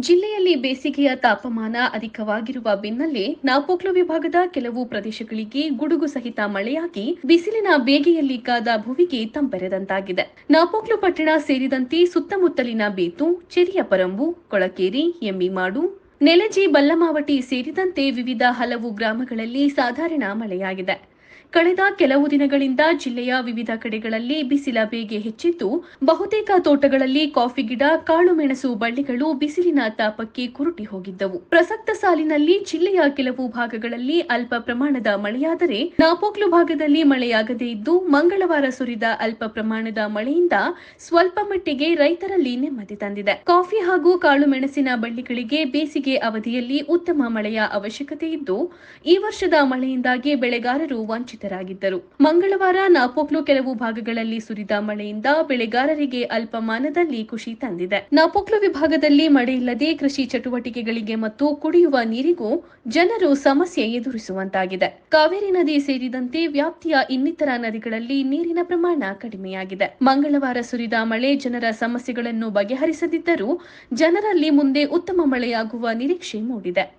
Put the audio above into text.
ಜಿಲ್ಲೆಯಲ್ಲಿ ಬೇಸಿಗೆಯ ತಾಪಮಾನ ಅಧಿಕವಾಗಿರುವ ಬೆನ್ನಲ್ಲೇ ನಾಪೋಕ್ಲು ವಿಭಾಗದ ಕೆಲವು ಪ್ರದೇಶಗಳಿಗೆ ಗುಡುಗು ಸಹಿತ ಮಳೆಯಾಗಿ ಬಿಸಿಲಿನ ಬೇಗೆಯಲ್ಲಿ ಕಾದ ಭುವಿಗೆ ತಂಪೆರೆದಂತಾಗಿದೆ. ನಾಪೋಕ್ಲು ಪಟ್ಟಣ ಸೇರಿದಂತೆ ಸುತ್ತಮುತ್ತಲಿನ ಬೇತು ಚೆರಿಯ ಪರಂಬು ಕೊಳಕೇರಿ, ಎಮ್ಮಿಮಾಡು, ನೆಲಜಿ, ಬಲ್ಲಮಾವಟಿ ಸೇರಿದಂತೆ ವಿವಿಧ ಹಲವು ಗ್ರಾಮಗಳಲ್ಲಿ ಸಾಧಾರಣ ಮಳೆಯಾಗಿದೆ. ಕಳೆದ ಕೆಲವು ದಿನಗಳಿಂದ ಜಿಲ್ಲೆಯ ವಿವಿಧ ಕಡೆಗಳಲ್ಲಿ ಬಿಸಿಲ ಬೇಗೆ ಹೆಚ್ಚಿದ್ದು, ಬಹುತೇಕ ತೋಟಗಳಲ್ಲಿ ಕಾಫಿ ಗಿಡ ಕಾಳುಮೆಣಸು ಬಳ್ಳಿಗಳು ಬಿಸಿಲಿನ ತಾಪಕ್ಕೆ ಕುರುಟಿ ಹೋಗಿದ್ದವು. ಪ್ರಸಕ್ತ ಸಾಲಿನಲ್ಲಿ ಜಿಲ್ಲೆಯ ಕೆಲವು ಭಾಗಗಳಲ್ಲಿ ಅಲ್ಪ ಪ್ರಮಾಣದ ಮಳೆಯಾದರೆ, ನಾಪೋಕ್ಲು ಭಾಗದಲ್ಲಿ ಮಳೆಯಾಗದೇ ಇದ್ದು, ಮಂಗಳವಾರ ಸುರಿದ ಅಲ್ಪ ಪ್ರಮಾಣದ ಮಳೆಯಿಂದ ಸ್ವಲ್ಪ ಮಟ್ಟಿಗೆ ರೈತರಲ್ಲಿ ನೆಮ್ಮದಿ ತಂದಿದೆ. ಕಾಫಿ ಹಾಗೂ ಕಾಳುಮೆಣಸಿನ ಬಳ್ಳಿಗಳಿಗೆ ಬೇಸಿಗೆ ಅವಧಿಯಲ್ಲಿ ಉತ್ತಮ ಮಳೆಯ ಅವಶ್ಯಕತೆ ಇದ್ದು, ಈ ವರ್ಷದ ಮಳೆಯಿಂದಾಗಿ ಬೆಳೆಗಾರರು ವಂಚಿತರಾಗಿದ್ದರು. ಮಂಗಳವಾರ ನಾಪೋಕ್ಲು ಕೆಲವು ಭಾಗಗಳಲ್ಲಿ ಸುರಿದ ಮಳೆಯಿಂದ ಬೆಳೆಗಾರರಿಗೆ ಅಲ್ಪಮಾನದಲ್ಲಿ ಖುಷಿ ತಂದಿದೆ. ನಾಪೋಕ್ಲು ವಿಭಾಗದಲ್ಲಿ ಮಳೆಯಿಲ್ಲದೆ ಕೃಷಿ ಚಟುವಟಿಕೆಗಳಿಗೆ ಮತ್ತು ಕುಡಿಯುವ ನೀರಿಗೂ ಜನರು ಸಮಸ್ಯೆ ಎದುರಿಸುವಂತಾಗಿದೆ. ಕಾವೇರಿ ನದಿ ಸೇರಿದಂತೆ ವ್ಯಾಪ್ತಿಯ ಇನ್ನಿತರ ನದಿಗಳಲ್ಲಿ ನೀರಿನ ಪ್ರಮಾಣ ಕಡಿಮೆಯಾಗಿದೆ. ಮಂಗಳವಾರ ಸುರಿದ ಮಳೆ ಜನರ ಸಮಸ್ಯೆಗಳನ್ನು ಬಗೆಹರಿಸದಿದ್ದರೂ ಜನರಲ್ಲಿ ಮುಂದೆ ಉತ್ತಮ ಮಳೆಯಾಗುವ ನಿರೀಕ್ಷೆ ಮೂಡಿದೆ.